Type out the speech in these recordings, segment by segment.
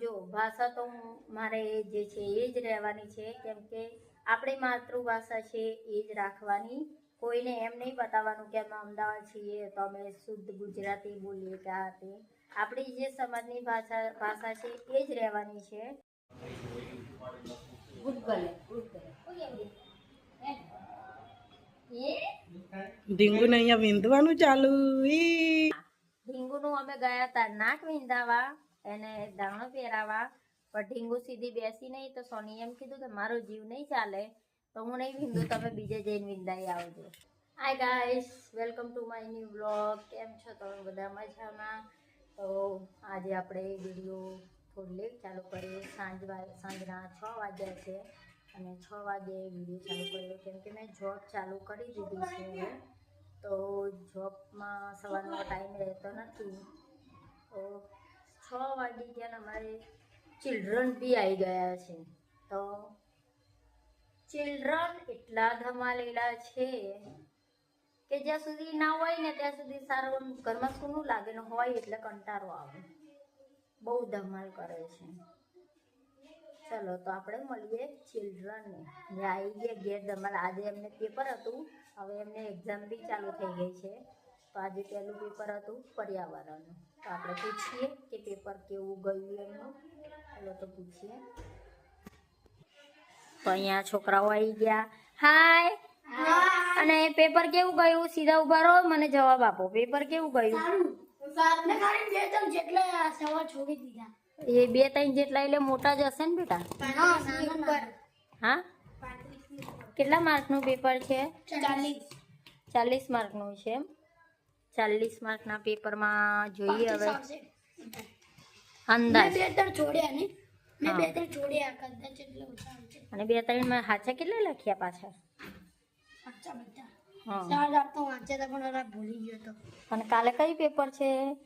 જો ભાષા તો મારે જે છે એ જ રહેવાની છે કેમ કે આપણી માતૃભાષા છે એ જ રાખવાની. કોઈને એમ નહીં બતાવવાનું કે અમે અમદાવાદ છીએ તો અમે શુદ્ધ ગુજરાતી બોલીએ કે આ તે. આપણી જે સમાજની ભાષા ભાષા છે એ જ રહેવાની છે. ઢીંગુને અહીંયા વિંધવાનું ચાલુ. ઈ. ઢીંગુનું અમે ગયા હતા નાક વિંધાવા. એને દાણો પહેરાવા, પણ ઢીંગુ સીધી બેસી નહીં તો સોની એમ કીધું કે મારો જીવ નહીં ચાલે, તો હું નહીં વિંદુ, તમે બીજે જઈને વિંદાઈ આવજો. Hi guys welcome to my new blog કેમ છો તમે બધા મજામાં? તો આજે આપણે વીડિયો થોડી લેટ ચાલુ કરીએ. સાંજ સાંજના છ વાગ્યા છે અને છ વાગે વીડિયો ચાલુ કર્યો. કેમ કે મેં જોબ ચાલુ કરી દીધી છે તો જોબમાં સવારનો ટાઈમ રહેતો નથી. તો છ વાગી ગયા અમારે ચિલ્ડ્રન બી આવી ગયા છે. તો ચિલ્ડ્રન એટલા ધમાલેલા છે કે જ્યાં સુધી ના હોય ને ત્યાં સુધી સારું ઘરમાં સૂનું લાગે ને હોય એટલે કંટાળો આવે. બહુ ધમાલ કરે છે. ચલો, તો આપણે મળીએ ચિલ્ડ્રનને આવી ગયા ગેર ધમાલ. આજે એમને પેપર હતું. હવે એમને એક્ઝામ બી ચાલુ થઈ ગઈ છે. તો આજે પહેલું પેપર હતું પર્યાવરણનું. તો આપણે પૂછીએ કે પેપર કેવું ગયું એમનું. ચલો તો પૂછીએ. તો અહીંયા છોકરાઓ આવી ગયા. હાય અને પેપર કેવું ગયું? સીધા ઊભા રહો મને જવાબ આપો. પેપર કેવું ગયું? એ બે ત્રણ જેટલા એટલે મોટા જ હશે ને બેટા? હા કેટલા માર્કનું પેપર છે? ચાલીસ માર્કનું છે એમ? ચાલીસ માર્કના પેપરમાં જોઈએ હવે. અંદાજ. હા. અને બે ત્રણમાં હાચા કેટલા લખ્યા પાછા? હા. ભૂલી ગયો તો. અને કાલે કઈ પેપર છે?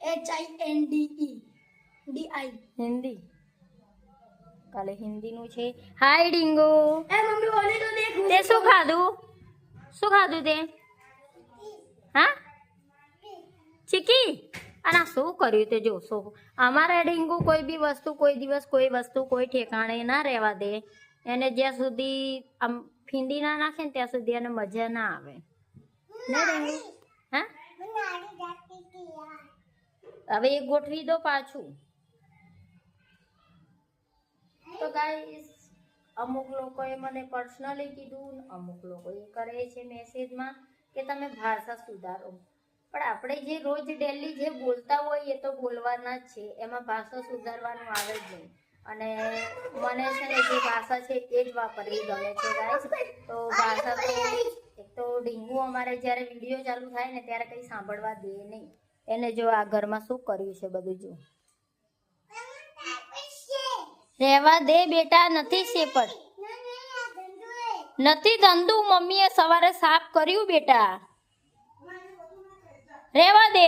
H I N D I Hindi આઈ હિન્દી. કાલે હિન્દીનું છે. હાય ડિંગો. એ મમ્મી બોલી તો દેખ. તે શું ખાધું? શું ખાધું તે? હા? ચીકી અને શું કર્યું તે જોશો? અમારા ડીંગુ કોઈ બી વસ્તુ, કોઈ દિવસ કોઈ વસ્તુ, કોઈ ઠેકાણે ના રહેવા દે. એને જ્યાં સુધી આમ ફીંડી ના નાખે ને ત્યાં સુધી એને મજા ના આવે. ને હવે એ ગોઠવી દો પાછું. તો ગાઈસ અમુક લોકોએ મને પર્સનલી કીધું, અમુક લોકો એ કરે છે મેસેજમાં કે તમે ભાષા સુધારો. પણ આપણે જે રોજ ડેલી જે બોલતા હોય એ તો બોલવાના જ છે. એમાં ભાષા સુધારવાનું આવે જ નહીં. અને મને છે ને જે ભાષા છે એ જ વાપરવી ગમે છે ગાઈસ તો ભાષા તો એક તો ડીંગુ અમારે જ્યારે વીડિયો ચાલુ થાય ને ત્યારે કંઈ સાંભળવા દે નહીં. એને જો આ ઘરમાં શું કર્યું છે બધું જો. રહેવા દે બેટા નથી શેપર નથી ધંધુ મમ્મીએ સવારે સાફ કર્યું બેટા. રહેવા દે.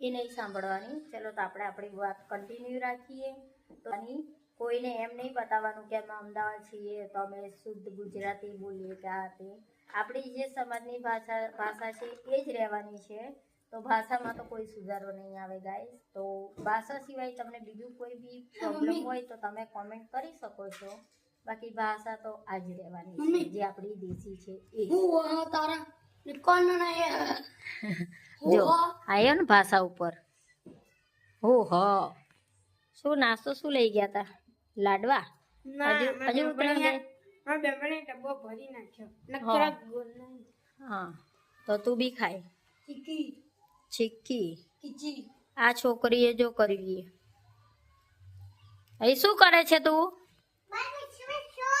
એ નહીં સાંભળવાની. ચલો તો આપણે આપણી વાત કન્ટિન્યુ રાખીએ. તો આની કોઈને એમ નહીં બતાવવાનું કે અમે અમદાવાદ છીએ તો અમે શુદ્ધ ગુજરાતી બોલીએ કે આ તે. આપણી જે સમાજની ભાષા ભાષા છે એ જ રહેવાની છે. તો ભાષામાં તો કોઈ સુધારો નહીં આવે ગાઈસ તો ભાષા સિવાય તમને બીજું કોઈ બી પ્રોબ્લેમ હોય તો તમે કોમેન્ટ કરી શકો છો. બાકી ભાષા તો આજ રહેવાની છે જે આપણી દેશી છે એ. હું તારા કોણ જો આયો ને ભાષા ઉપર. હો હ. શું નાસ્તો શું લઈ ગયા તા? લાડવા? હજુ ડબ્બો ભરી નાખ્યો. હા. તો તું બી ખાય. ચીકી ચીક્કી. કીચી. આ છોકરીએ જો કરવી. એ શું કરે છે તું મી બેટો પ્લસ કેમ ને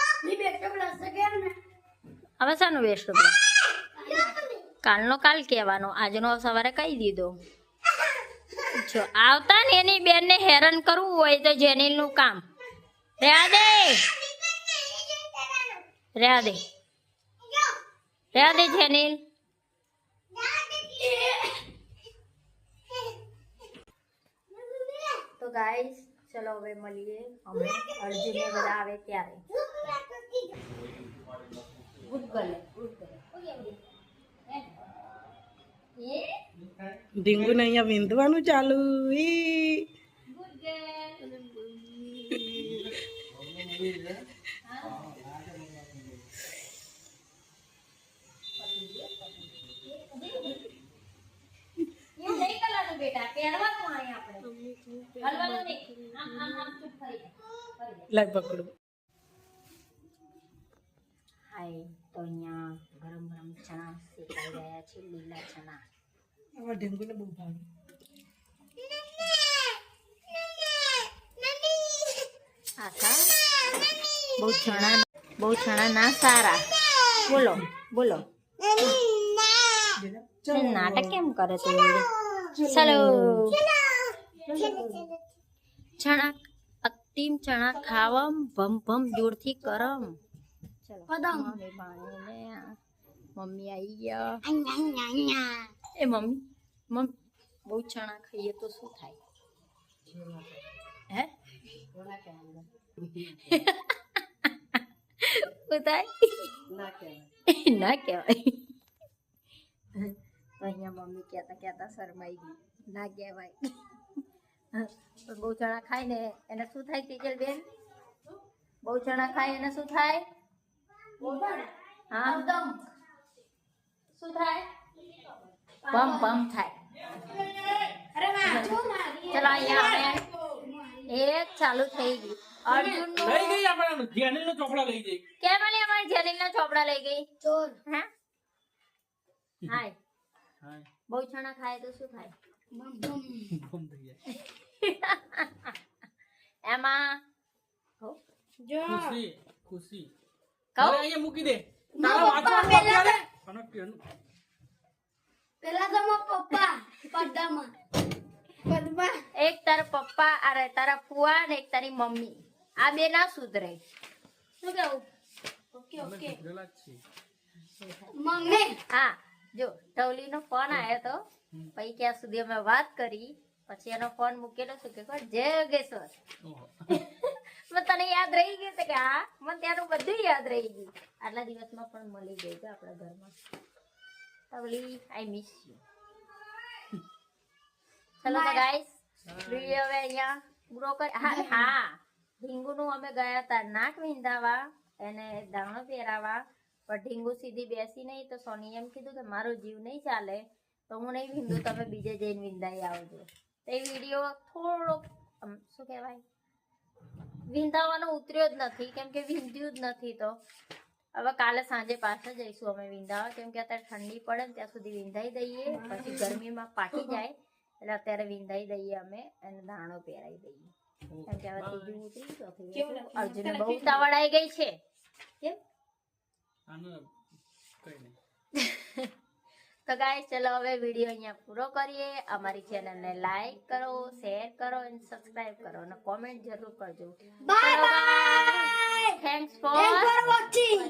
હવે શાનું વેસ્ટ કાલનો કાલ કહેવાનો. આજનો સવારે કહી દીધો. જો આવતા ને એની બેનને હેરાન કરવું હોય તો જેનીલનું કામ. રહ્યા દે. રહ્યા દે. રહ્યા દે જેનીલ. તો ગાઈસ ચલો હવે મળીએ. અમે અર્જુને બધા આવે ત્યારે. ગુડ ગલે ગુડ ગલે એ ઢીંગુને અહીંયા વિંધવાનું ચાલુ ઈ એવું નહીં કરવાનું બેટા પહેરવાનું આય આપણે હલવાનું નહીં આમ આમ આમ ચૂપ કરી જા. કરી જા. લાય પકડું હાય તો અહીંયા ગરમ ગરમ ચણા શેકાઈ રહ્યા છે લીલા ચણા. આવા ઢીંગુને બહુ ભાવે. બહુ ચણા બહુ ચણા ના સારા. બોલો બોલો. નાટક કેમ કરે તું ચલો. ચણા અતિમ ચણા ખાવા ભમ ભમ દૂરથી કરમ. ચલો. પદમ. મમ્મી ભાણીને આ. મમ્મી આવી ગયા. એ મમ્મી મમ્મી બહુ ચણા ખાઈએ તો શું થાય? હે? થાય? ના કહેવાય. તો અહીંયા મમ્મી કહેતા કહેતા શરમાઈ ગઈ. ના કહેવાય. પણ બહુ ચણા ખાય ને એને શું થાય તેજલ બેન બહુ ચણા ખાય એને શું થાય? હા. શું થાય? પમ પમ થાય. ચલો. અહીંયા એક ચાલુ થઈ ગઈ. અર્જુન લઈ ગઈ આપણે જેનિલ નો ચોપડા લઈ જઈ કેમ આલી અમારી જેનિલના ચોપડા લઈ ગઈ? ચોર હા? હાય. હા બહુ ચણા ખાય તો શું થાય બમ બમ. થઈ જાય. એમાં ખુશી. કહું. અહીંયા મૂકી દે. તારા વાંચવાનું બાકી? અને પેલા તો મો પપ્પા પડદામાં પદ્મા. એક તારા પપ્પા અરે તારા ફુવા ને એક તારી મમ્મી. આ બે ના સુધરે. શું કેવું ઓકે ઓકે. મમ્મી. હા જો ટવલીનો ફોન આવ્યો તો. પછી ક્યાં સુધી અમે વાત કરી. પછી એનો ફોન મૂકેલો છે કે જય. મેં તને યાદ રહી ગયું છે કે હા? મને ત્યાંનું બધું યાદ રહી ગયું. આટલા દિવસમાં પણ મળી ગઈ છે આપણા ઘરમાં. તવલી આઈ મિસ યુ ચલો તો ગાઈસ વીડિયો હવે અહીંયા પૂરો કરી હા હા. ઢીંગુનું અમે ગયા હતા નાક વિંધાવા એને દાણો પહેરાવા. પણ ઢીંગુ સીધી બેસી નહીં તો સોની એમ કીધું કે મારો જીવ નહીં ચાલે તો હું નહીં વિંધું તમે બીજે જઈને વિંધાઈ આવજો. તો એ વીડિયો થોડોક શું કહેવાય? વિંધાવાનો ઉતર્યો જ નથી કેમ કે વિંધ્યું જ નથી તો. હવે કાલે સાંજે પાછા જઈશું અમે વિંધાવા કેમ કે અત્યારે ઠંડી પડે ને ત્યાં સુધી વિંધાઈ દઈએ પછી ગરમીમાં પાકી જાય એટલે અત્યારે વિંધાઈ દઈએ અમે અને ધાણો પહેરાઈ દઈએ. કેમ કે હવે ત્રીજું ઉતરી ઉતરી. બહુ ઉતાવળ આવી ગઈ છે. કેમ? કઈ નહીં. તો ગાય ચલો હવે વીડિયો અહીંયા પૂરો કરીએ. અમારી ચેનલને લાઈક કરો શેર કરો અને સબસ્ક્રાઇબ કરો અને કોમેન્ટ જરૂર કરજો. Bye bye thanks thank for watching